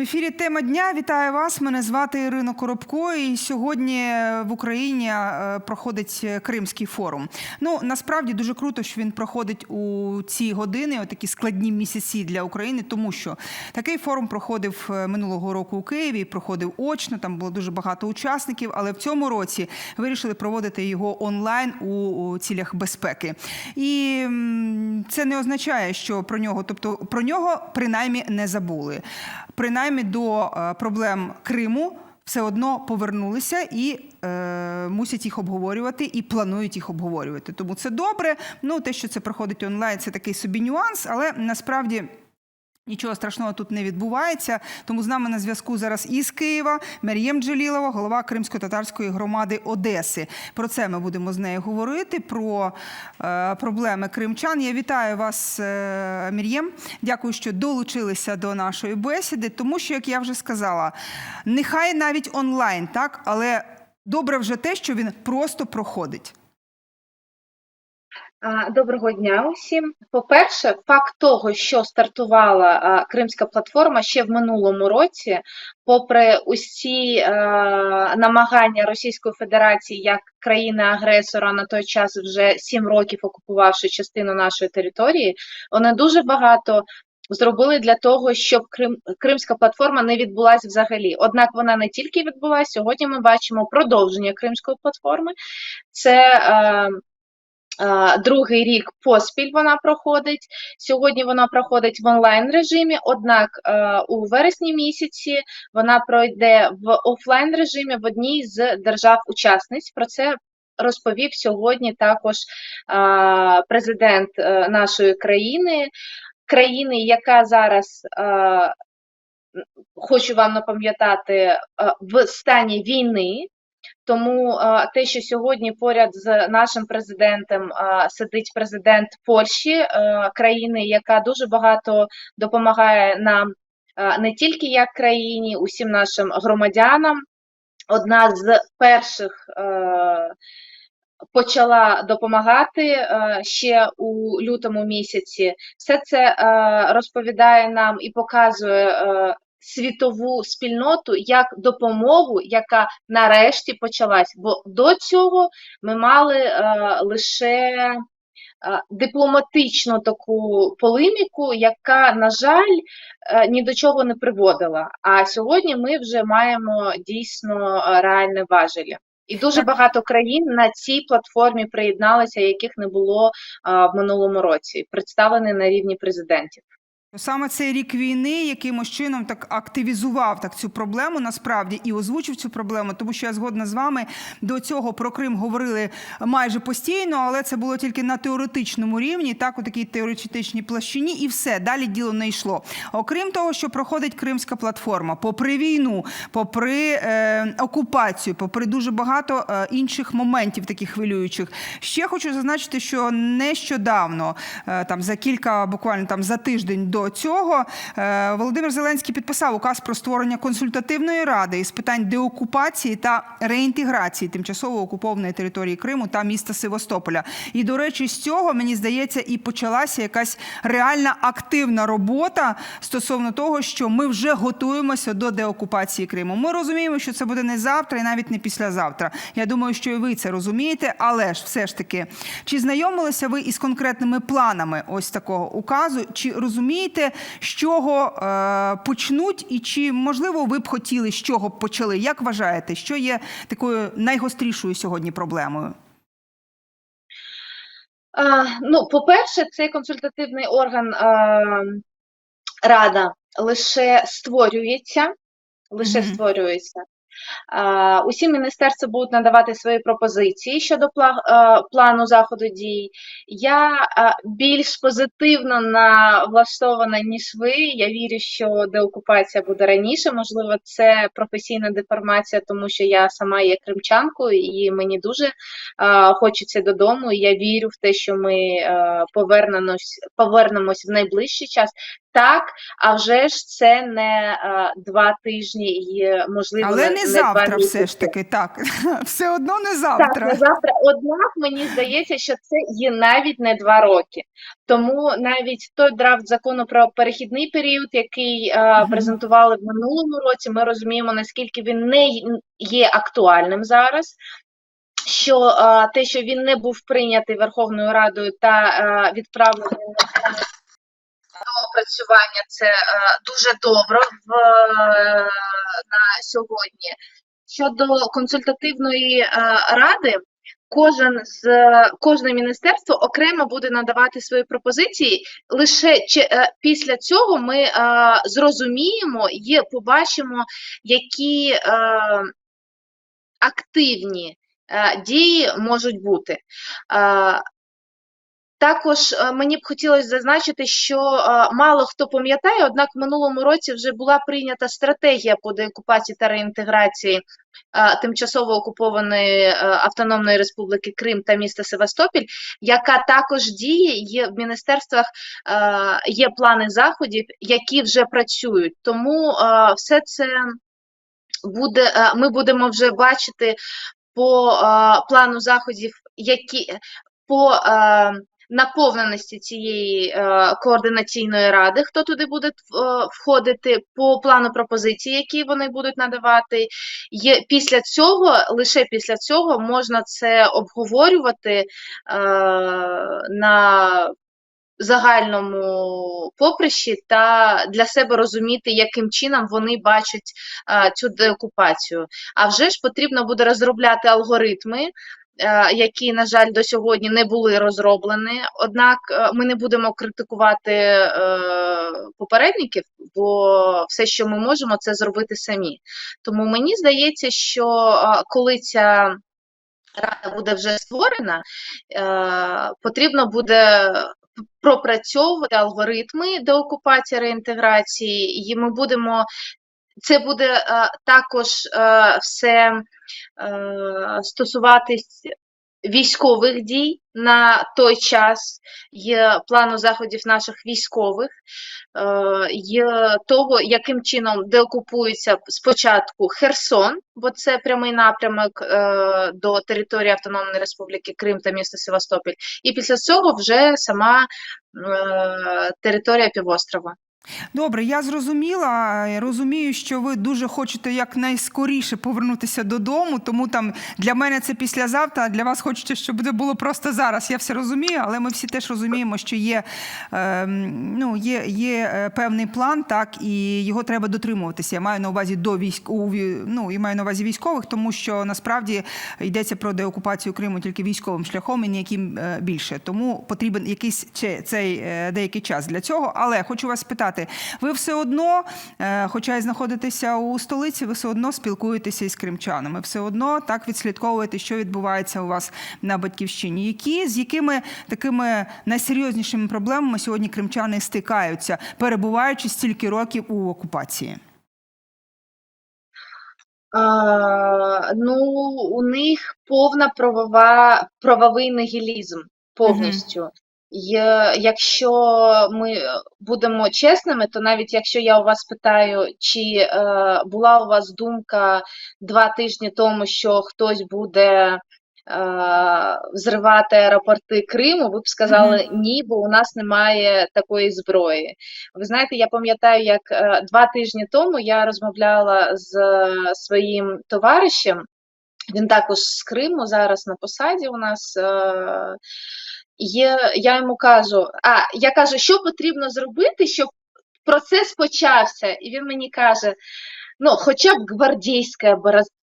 В ефірі тема дня. Вітаю вас. Мене звати Ірина Коробко. І сьогодні в Україні е, проходить Кримський форум. Ну насправді дуже круто, що він проходить у ці години, отакі складні місяці для України, тому що такий форум проходив е, минулого року у Києві, проходив очно. Там було дуже багато учасників, але в цьому році вирішили проводити його онлайн у цілях безпеки. І це не означає, що про нього, тобто про нього принаймні не забули. Принаймні до е, проблем Криму все одно повернулися і е, мусять їх обговорювати і планують їх обговорювати. Тому це добре. Ну, те, що це проходить онлайн, це такий собі нюанс, але насправді. Нічого страшного тут не відбувається. Тому з нами на зв'язку зараз із Києва Мер'єм Джелілова, голова Кримсько-татарської громади Одеси. Про це ми будемо з нею говорити. Про е, проблеми кримчан. Я вітаю вас, е, Мір'єм. Дякую, що долучилися до нашої бесіди. Тому що, як я вже сказала, нехай навіть онлайн, так, але добре вже те, що він просто проходить. Доброго дня усім. По-перше, факт того, що стартувала Кримська платформа ще в минулому році, попри усі намагання Російської Федерації як країни-агресора на той час вже сім років окупувавши частину нашої території, вони дуже багато зробили для того, щоб Крим, Кримська платформа не відбулася взагалі. Однак вона не тільки відбулася, сьогодні ми бачимо продовження Кримської платформи. Це Е, Другий рік поспіль вона проходить. Сьогодні вона проходить в онлайн режимі, однак е, у вересні місяці вона пройде в офлайн режимі в одній з держав-учасниць. Про це розповів сьогодні також президент е, нашої країни, країни, яка зараз. е, Хочу вам напам'ятати в стані війни, тому е, те, що сьогодні поряд з нашим президентом е, сидить президент Польщі, е, країни, яка дуже багато допомагає нам не тільки як країні, усім нашим громадянам. Одна з перших почала допомагати ще у лютому місяці. Все це розповідає нам і показує. Світову спільноту як допомогу, яка нарешті почалась. Бо до цього ми мали е, лише е, дипломатичну таку полеміку, яка, на жаль, е, ні до чого не приводила. А сьогодні ми вже маємо дійсно е, реальне важелі. І дуже багато країн на цій платформі приєдналися, яких не було в минулому році, представлені на рівні президентів. Саме цей рік війни якимось чином так активізував так цю проблему насправді і озвучив цю проблему, тому що я згодна з вами до цього про Крим говорили майже постійно, але це було тільки на теоретичному рівні, так у такій теоретичній площині, і все далі діло не йшло. Окрім того, що проходить Кримська платформа, попри війну, попри е, окупацію, попри дуже багато е, інших моментів, таких хвилюючих. Ще хочу зазначити, що нещодавно, е, там за кілька, буквально там за тиждень до цього, е, Володимир Зеленський підписав указ про створення консультативної ради із питань деокупації та реінтеграції тимчасово окупованої території Криму та міста Севастополя. І до речі, з цього мені здається, і почалася якась реальна активна робота стосовно того, що ми вже готуємося до деокупації Криму. Ми розуміємо, що це буде не завтра і навіть не післязавтра. Я думаю, що і ви це розумієте, але ж все ж таки, чи знайомилися ви із конкретними планами ось такого указу? Чи розумієте, з чого е, почнуть, і чи можливо ви б хотіли, з чого б почали? Як вважаєте, що є такою найгострішою сьогодні проблемою? А, ну, по-перше, цей консультативний орган а, рада лише створюється, лише Мгм. створюється. Усі міністерства будуть надавати свої пропозиції щодо плану заходу дій. Я більш позитивно на- влаштована, ніж ви. Я вірю, що деокупація буде раніше. Можливо, це професійна деформація, тому що я сама є кримчанкою, і мені дуже хочеться додому. І я вірю в те, що ми повернемось, повернемось в найближчий час. Так, а вже ж це не е, два тижні і можливо Але не два завтра, все місяці. ж таки, так. Все одно не Так, завтра. завтра. Однак мені здається, що це є навіть не два роки. Тому навіть той драфт закону про перехідний період, який е, Мгм. презентували в минулому році, ми розуміємо, наскільки він не є актуальним зараз. Що е, те, що він не був прийнятий Верховною Радою та е, відправлений на це е, дуже добре в, е, на сьогодні. Щодо консультативної е, ради, кожен з кожне міністерство окремо буде надавати свої пропозиції. Лише після цього ми зрозуміємо і побачимо, які активні дії можуть бути. Також е, мені б хотілося зазначити, що е, мало хто пам'ятає, однак в минулому році вже була прийнята стратегія по деокупації та реінтеграції е, тимчасово окупованої Автономної Республіки Крим та міста Севастополь, яка також діє. Є в міністерствах є плани заходів, які вже працюють. Тому все це буде. Ми будемо вже бачити по плану заходів, які по наповненості цієї е, координаційної ради, хто туди буде е, входити, по плану пропозицій, які вони будуть надавати. Є після цього, лише після цього можна це обговорювати е, на загальному поприщі та для себе розуміти, яким чином вони бачать е, цю деокупацію. А вже ж потрібно буде розробляти алгоритми, які, на жаль, до сьогодні не були розроблені. Однак е, ми не будемо критикувати е, попередників, бо все, що ми можемо, це зробити самі. Тому мені здається, що е, коли ця рада буде вже створена, е, потрібно буде пропрацьовувати алгоритми деокупації реінтеграції, і ми будемо. Це буде е, також е, все е, стосуватись військових дій на той час, є плану заходів наших військових, є того, яким чином деокупується спочатку Херсон, бо це прямий напрямок до території Автономної Республіки Крим та міста Севастополь, і після цього вже сама територія півострова. Добре, я зрозуміла. Розумію, що ви дуже хочете якнайскоріше повернутися додому, тому там для мене це післязавтра, а для вас хочеться, щоб це було просто зараз. Я все розумію, але ми всі теж розуміємо, що є, е, ну, є, є е, певний план, так, і його треба дотримуватися. Я маю на увазі до військ, ну, і маю на увазі військових, тому що насправді йдеться про деокупацію Криму тільки військовим шляхом і ніяким е, більше. Тому потрібен якийсь цей е, деякий час для цього. Але хочу вас спитати: ви все одно, е, хоча й знаходитеся у столиці, ви все одно спілкуєтеся із кримчанами, все одно так відслідковуєте, що відбувається у вас на батьківщині. Які з якими такими найсерйознішими проблемами сьогодні кримчани стикаються, перебуваючи стільки років у окупації? А, ну, у них повна правова, правовий нігілізм повністю. Є- якщо ми будемо чесними, то навіть якщо я у вас питаю, чи е, була у вас думка два тижні тому, що хтось буде е, взривати аеропорти Криму, ви б сказали ні, бо у нас немає такої зброї. Ви знаєте, я пам'ятаю, як е, два тижні тому я розмовляла з е, своїм товаришем. Він також з Криму зараз на посаді у нас. Є, я йому кажу, а я кажу, що потрібно зробити, щоб процес почався. І він мені каже: ну, хоча б гвардійське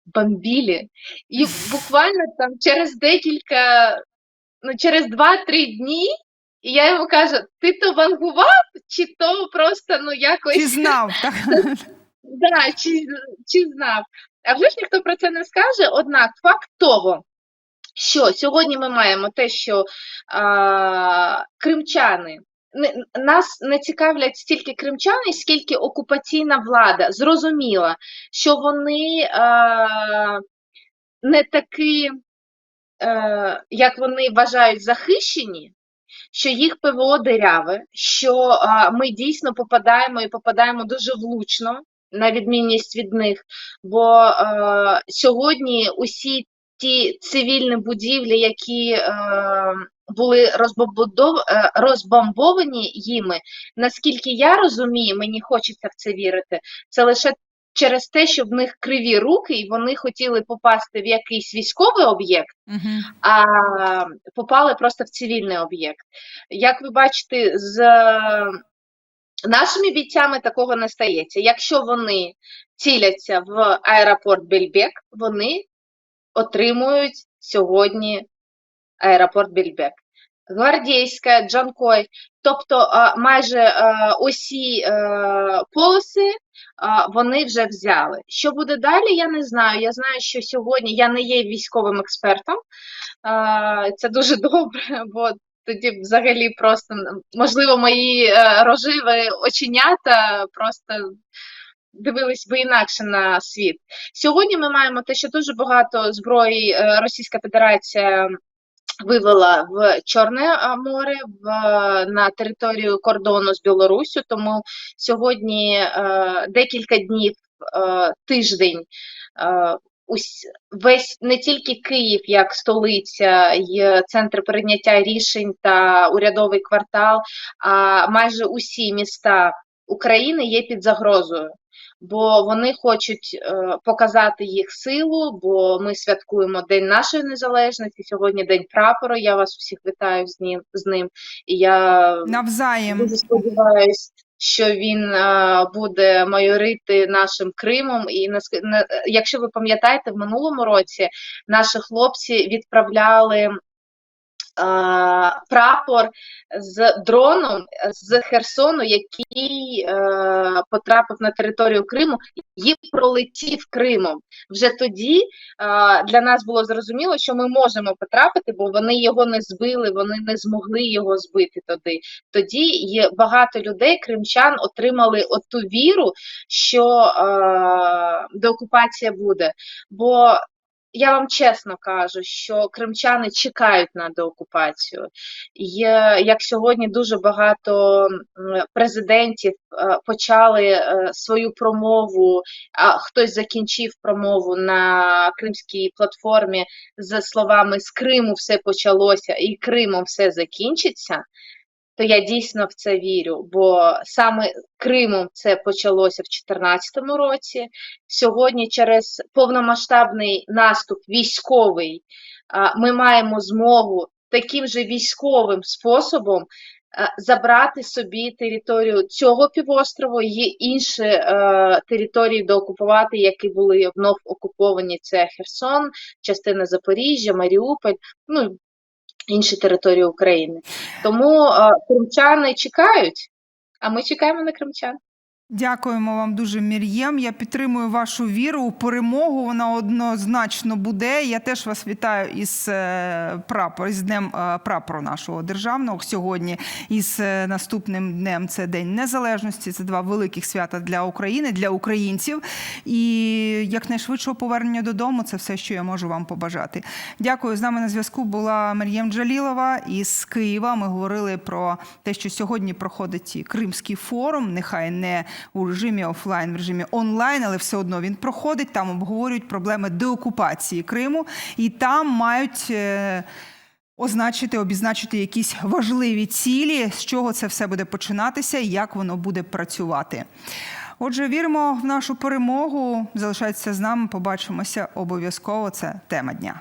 бомбілі. І буквально там через декілька, ну, через 2-3 дні. І я йому кажу: ти то вангував, чи то просто ну якось Чи знав? Так? Да, чи, чи знав. А вже ж ніхто про це не скаже. Однак факт того, що сьогодні ми маємо те, що а, кримчани. Нас не цікавлять стільки кримчани, скільки окупаційна влада. Зрозуміла, що вони а, не такі, е, як вони вважають, захищені, що їх ПВО диряве, що а, ми дійсно попадаємо і попадаємо дуже влучно, на відмінність від них. Бо е, сьогодні усі ті цивільні будівлі, які е, були е, розбомбовані їми, наскільки я розумію, мені хочеться в це вірити, це лише через те, що в них криві руки, і вони хотіли попасти в якийсь військовий об'єкт, Угу. а попали просто в цивільний об'єкт. Як ви бачите, з нашими бійцями такого не стається. Якщо вони ціляться в аеропорт Бельбек, вони отримують сьогодні аеропорт Бельбек. Гвардійська, Джанкой, тобто майже а, усі е, полоси вони вже взяли. Що буде далі, я не знаю. Я знаю, що сьогодні я не є військовим експертом. Це дуже добре, бо тоді взагалі просто можливо мої е, рожеві оченята просто дивились би інакше на світ. Сьогодні ми маємо те, що дуже багато зброї е, Російська Федерація вивела в Чорне море, в, на територію кордону з Білоруссю, тому сьогодні е, декілька днів, е, тиждень. Е, весь не тільки Київ як столиця і центр прийняття рішень та урядовий квартал, а майже усі міста України є під загрозою, бо вони хочуть е, показати їх силу, бо ми святкуємо День нашої незалежності. Сьогодні День прапору. Я вас усіх вітаю з ним з ним. І я Навзаєм. Дуже сподіваюсь, що він е, буде майорити нашим Кримом. І якщо ви пам'ятаєте, в минулому році наші хлопці відправляли прапор з дроном з Херсону, який е, потрапив на територію Криму і пролетів Кримом. Вже тоді е, для нас було зрозуміло, що ми можемо потрапити, бо вони його не збили, вони не змогли його збити туди. Тоді є багато людей, кримчан, отримали оту віру, що е, деокупація буде. Бо я вам чесно кажу, що кримчани чекають на деокупацію. Є, як сьогодні дуже багато президентів е, почали е, свою промову, а хтось закінчив промову на кримській платформі з словами з Криму все почалося і Кримом все закінчиться. То я дійсно в це вірю, бо саме Кримом це почалося в 2014 році. Сьогодні, через повномасштабний наступ військовий, ми маємо змогу таким же військовим способом забрати собі територію цього півострову і інші е, території доокупувати, які були вновь окуповані. Це Херсон, частина Запоріжжя, Маріуполь. Ну інші території України. Тому е, кримчани чекають, а ми чекаємо на кримчан. Дякуємо вам дуже, Мір'єм. Я підтримую вашу віру у перемогу. Вона однозначно буде. Я теж вас вітаю із е, прапор, з днем е, прапору нашого державного сьогодні. Із е, наступним днем це День Незалежності. Це два великих свята для України, для українців. І якнайшвидшого повернення додому це все, що я можу вам побажати. Дякую. З нами на зв'язку була Мар'єм Джалілова із Києва. Ми говорили про те, що сьогодні проходить Кримський форум. Нехай не у режимі офлайн, в режимі онлайн, але все одно він проходить. Там обговорюють проблеми деокупації Криму, і там мають. е, Означити, обізначити якісь важливі цілі, з чого це все буде починатися і як воно буде працювати. Отже, віримо в нашу перемогу. Залишайтеся з нами. Побачимося обов'язково. Це тема дня.